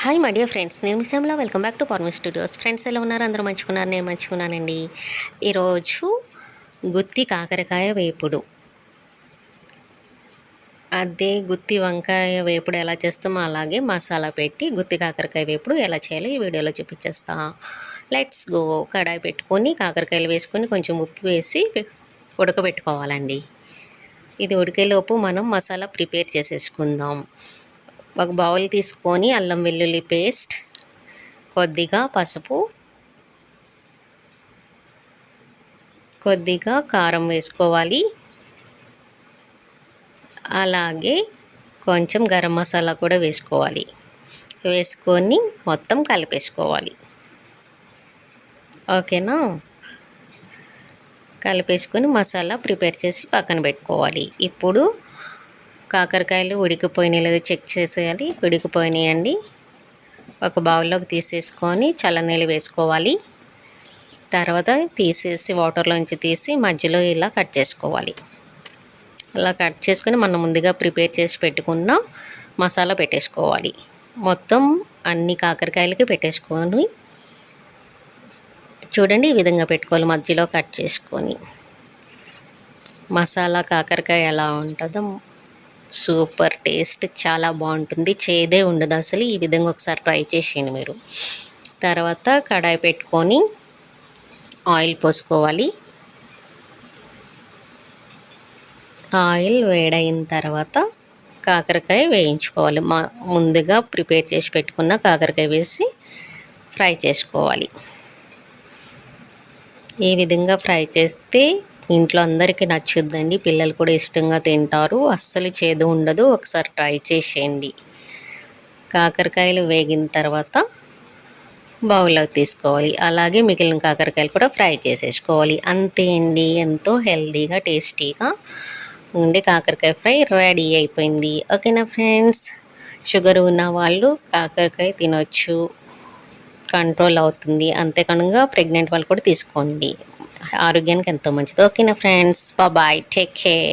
Hi my dear friends నేను మిసంలా welcome back to పర్మి స్టూడియోస్ ఫ్రెండ్స్ ఎలా ఉన్నారు? అందరూ మంచుకున్నారు? నేను మంచుకున్నానండి. ఈరోజు గుత్తి కాకరకాయ వేపుడు. అదే గుత్తి వంకాయ వేపుడు ఎలా చేస్తామో అలాగే మసాలా పెట్టి గుత్తి కాకరకాయ వేపుడు ఎలా చేయాలో ఈ వీడియోలో చూపించేస్తా. లెట్స్ గో కడాయి పెట్టుకొని కాకరకాయలు వేసుకొని కొంచెం ఉప్పు వేసి ఉడకబెట్టుకోవాలండి. ఇది ఉడికేలోపు మనం మసాలా ప్రిపేర్ చేసేసుకుందాం. ఒక బౌల్ తీసుకొని అల్లం వెల్లుల్లి పేస్ట్ కొద్దిగా పసుపు కొద్దిగా కారం వేసుకోవాలి. అలాగే కొంచెం గరం మసాలా కూడా వేసుకోవాలి. వేసుకొని మొత్తం కలిపేసుకోవాలి. ఓకేనా? కలిపేసుకొని మసాలా ప్రిపేర్ చేసి పక్కన పెట్టుకోవాలి. ఇప్పుడు కాకరకాయలు ఉడికిపోయినాయి లేదా చెక్ చేసేయాలి. ఉడికిపోయినాయండి. ఒక బౌల్లోకి తీసేసుకొని చల్లనీళ్ళు వేసుకోవాలి. తర్వాత తీసేసి వాటర్లోంచి తీసి మధ్యలో ఇలా కట్ చేసుకోవాలి. అలా కట్ చేసుకొని మనం ముందుగా ప్రిపేర్ చేసి పెట్టుకున్న మసాలా పెట్టేసుకోవాలి. మొత్తం అన్ని కాకరకాయలకి పెట్టేసుకొని చూడండి ఈ విధంగా పెట్టుకోవాలి మధ్యలో కట్ చేసుకొని. మసాలా కాకరకాయ ఎలా ఉంటుందో సూపర్ టేస్ట్ చాలా బాగుంటుంది. చేదే ఉండదు అసలు. ఈ విధంగా ఒకసారి ట్రై చేసేయండి మీరు. తర్వాత కడాయి పెట్టుకొని ఆయిల్ పోసుకోవాలి. ఆయిల్ వేడైన తర్వాత కాకరకాయ వేయించుకోవాలి. మా ముందుగా ప్రిపేర్ చేసి పెట్టుకున్న కాకరకాయ వేసి ఫ్రై చేసుకోవాలి. ఈ విధంగా ఫ్రై చేస్తే ఇంట్లో అందరికీ నచ్చుద్దండి. పిల్లలు కూడా ఇష్టంగా తింటారు. అస్సలు చేదు ఉండదు. ఒకసారి ట్రై చేసేయండి. కాకరకాయలు వేగిన తర్వాత బౌల్లోకి తీసుకోవాలి. అలాగే మిగిలిన కాకరకాయలు కూడా ఫ్రై చేసేసుకోవాలి. అంతే అండి. ఎంతో హెల్దీగా టేస్టీగా ఉండే కాకరకాయ ఫ్రై రెడీ అయిపోయింది. ఓకేనా ఫ్రెండ్స్? షుగర్ ఉన్న వాళ్ళు కాకరకాయ తినొచ్చు. కంట్రోల్ అవుతుంది. అంతేకాకుండా ప్రెగ్నెంట్ వాళ్ళు కూడా తీసుకోండి. ఆరోగ్యానికి ఎంతో మంచిది. ఓకేనా ఫ్రెండ్స్ బాయ్ టేక్ కేర్